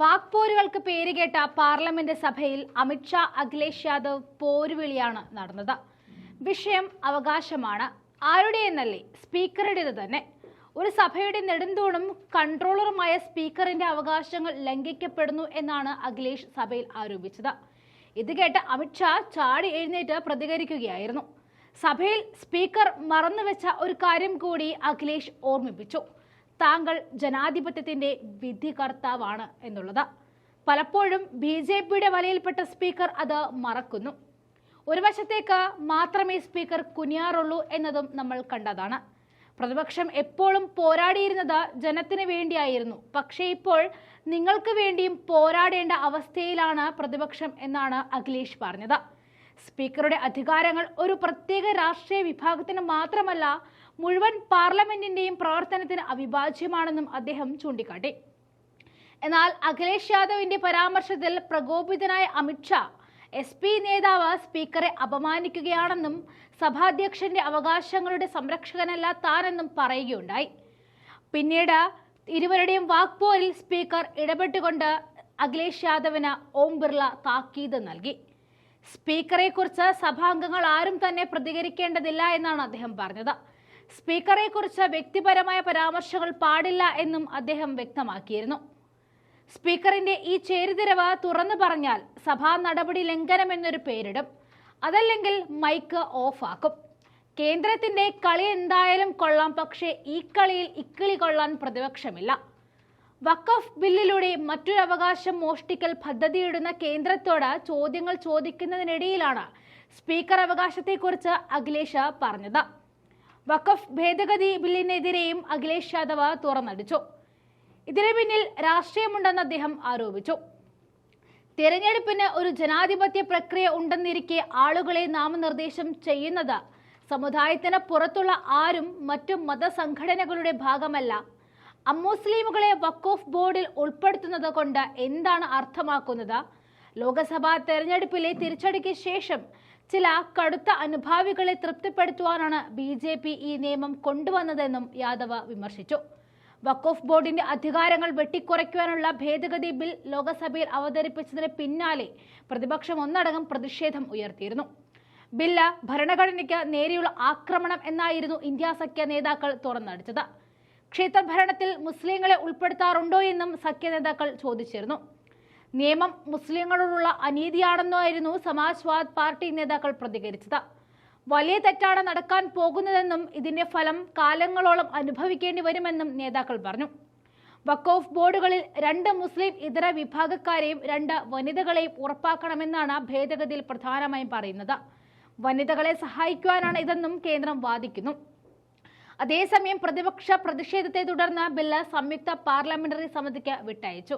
വാക്പോരുകൾക്ക് പേരുകേട്ട പാർലമെന്റ് സഭയിൽ അമിത്ഷാ അഖിലേഷ് യാദവ് പോരുവിളിയാണ് നടന്നത്. വിഷയം അവകാശമാണ്. ആരുടെയെന്നല്ലേ? സ്പീക്കറുടേത് തന്നെ. ഒരു സഭയുടെ നെടുന്തൂണും കൺട്രോളറുമായ സ്പീക്കറിന്റെ അവകാശങ്ങൾ ലംഘിക്കപ്പെടുന്നു എന്നാണ് അഖിലേഷ് സഭയിൽ ആരോപിച്ചത്. ഇത് കേട്ട് അമിത്ഷാ ചാടി എഴുന്നേറ്റ് പ്രതികരിക്കുകയായിരുന്നു. സഭയിൽ സ്പീക്കർ മറന്നുവെച്ച ഒരു കാര്യം കൂടി അഖിലേഷ് ഓർമ്മിപ്പിച്ചു. താങ്കൾ ജനാധിപത്യത്തിന്റെ വിധികർത്താവാണ് എന്നുള്ളത്. പലപ്പോഴും ബി ജെ പിയുടെ വലയിൽപ്പെട്ട സ്പീക്കർ അത് മറക്കുന്നു. ഒരു വശത്തേക്ക് മാത്രമേ സ്പീക്കർ കുനിയാറുള്ളൂ എന്നതും നമ്മൾ കണ്ടതാണ്. പ്രതിപക്ഷം എപ്പോഴും പോരാടിയിരുന്നത് ജനത്തിന് വേണ്ടിയായിരുന്നു. പക്ഷേ ഇപ്പോൾ നിങ്ങൾക്ക് വേണ്ടിയും പോരാടേണ്ട അവസ്ഥയിലാണ് പ്രതിപക്ഷം എന്നാണ് അഖിലേഷ് പറഞ്ഞത്. സ്പീക്കറുടെ അധികാരങ്ങൾ ഒരു പ്രത്യേക രാഷ്ട്രീയ വിഭാഗത്തിന് മാത്രമല്ല മുഴുവൻ പാർലമെന്റിന്റെയും പ്രവർത്തനത്തിന് അവിഭാജ്യമാണെന്നും അദ്ദേഹം ചൂണ്ടിക്കാട്ടി. എന്നാൽ അഖിലേഷ് യാദവിന്റെ പരാമർശത്തിൽ പ്രകോപിതനായ അമിത്ഷാ എസ് പി നേതാവ് സ്പീക്കറെ അപമാനിക്കുകയാണെന്നും സഭാധ്യക്ഷന്റെ അവകാശങ്ങളുടെ സംരക്ഷകനല്ല താനെന്നും പറയുകയുണ്ടായി. പിന്നീട് ഇരുവരുടെയും വാക്പോരിൽ സ്പീക്കർ ഇടപെട്ടുകൊണ്ട് അഖിലേഷ് യാദവിന് ഓം ബിർള താക്കീത് നൽകി. സ്പീക്കറെ കുറിച്ച് സഭാംഗങ്ങൾ ആരും തന്നെ പ്രതികരിക്കേണ്ടതില്ല എന്നാണ് അദ്ദേഹം പറഞ്ഞത്. സ്പീക്കറെ കുറിച്ച് വ്യക്തിപരമായ പരാമർശങ്ങൾ പാടില്ല എന്നും അദ്ദേഹം വ്യക്തമാക്കിയിരുന്നു. സ്പീക്കറിന്റെ ഈ ചേരിതിരവ് തുറന്നു പറഞ്ഞാൽ സഭാ നടപടി ലംഘനം എന്നൊരു പേരിടും. അതല്ലെങ്കിൽ മൈക്ക് ഓഫ് ആക്കും കേന്ദ്രത്തിന്റെ കളി എന്തായാലും കൊള്ളാം പക്ഷേ ഈ കളിയിൽ ഇക്കിളി കൊള്ളാൻ പ്രതിപക്ഷമില്ല. വഖഫ് ബില്ലിലൂടെ മറ്റൊരു അവകാശം മോഷ്ടിക്കൽ പദ്ധതിയിടുന്ന കേന്ദ്രത്തോട് ചോദ്യങ്ങൾ ചോദിക്കുന്നതിനിടയിലാണ് സ്പീക്കർ അവകാശത്തെക്കുറിച്ച് അഖിലേഷ് പറഞ്ഞത്. വഖഫ് ഭേദഗതി ബില്ലിനെതിരെയും അഖിലേഷ് യാദവ് തുറന്നടിച്ചു. ഇതിനു പിന്നിൽ രാഷ്ട്രീയമുണ്ടെന്ന് അദ്ദേഹം ആരോപിച്ചു. തിരഞ്ഞെടുപ്പിന് ഒരു ജനാധിപത്യ പ്രക്രിയ ഉണ്ടെന്നിരിക്കെ ആളുകളെ നാമനിർദ്ദേശം ചെയ്യുന്നത് സമുദായത്തിന് പുറത്തുള്ള ആരും മറ്റു മതസംഘടനകളുടെ ഭാഗമല്ല. അമുസ്ലിമുകളെ വക്കോഫ് ബോർഡിൽ ഉൾപ്പെടുത്തുന്നത് കൊണ്ട് എന്താണ് അർത്ഥമാക്കുന്നത്? ലോക്സഭാ തെരഞ്ഞെടുപ്പിലെ തിരിച്ചടിക്ക് ശേഷം ചില കടുത്ത അനുഭാവികളെ തൃപ്തിപ്പെടുത്തുവാനാണ് ബി ജെ പി ഈ നിയമം കൊണ്ടുവന്നതെന്നും യാദവ് വിമർശിച്ചു. വഖഫ് ബോർഡിന്റെ അധികാരങ്ങൾ വെട്ടിക്കുറയ്ക്കുവാനുള്ള ഭേദഗതി ബിൽ ലോക്സഭയിൽ അവതരിപ്പിച്ചതിന് പിന്നാലെ പ്രതിപക്ഷം ഒന്നടങ്കം പ്രതിഷേധം ഉയർത്തിയിരുന്നു. ബില്ല് ഭരണഘടനയ്ക്ക് നേരെയുള്ള ആക്രമണം എന്നായിരുന്നു ഇന്ത്യ സഖ്യ നേതാക്കൾ തുറന്നടിച്ചത്. ക്ഷേത്രഭരണത്തിൽ മുസ്ലിങ്ങളെ ഉൾപ്പെടുത്താറുണ്ടോ എന്നും സഖ്യ നേതാക്കൾ ചോദിച്ചിരുന്നു. നിയമം മുസ്ലിങ്ങളോടുള്ള അനീതിയാണെന്നായിരുന്നു സമാജ്വാദ് പാർട്ടി നേതാക്കൾ പ്രതികരിച്ചത്. വലിയ തെറ്റാണ് നടക്കാൻ പോകുന്നതെന്നും ഇതിന്റെ ഫലം കാലങ്ങളോളം അനുഭവിക്കേണ്ടി വരുമെന്നും നേതാക്കൾ പറഞ്ഞു. വക്കോഫ് ബോർഡുകളിൽ രണ്ട് മുസ്ലിം ഇതര വിഭാഗക്കാരെയും രണ്ട് വനിതകളെയും ഉറപ്പാക്കണമെന്നാണ് ഭേദഗതിയിൽ പ്രധാനമായും പറയുന്നത്. വനിതകളെ സഹായിക്കുവാനാണ് ഇതെന്നും കേന്ദ്രം വാദിക്കുന്നു. അതേസമയം പ്രതിപക്ഷ പ്രതിഷേധത്തെ തുടർന്ന് ബില്ല് സംയുക്ത പാർലമെന്ററി സമിതിക്ക് വിട്ടയച്ചു.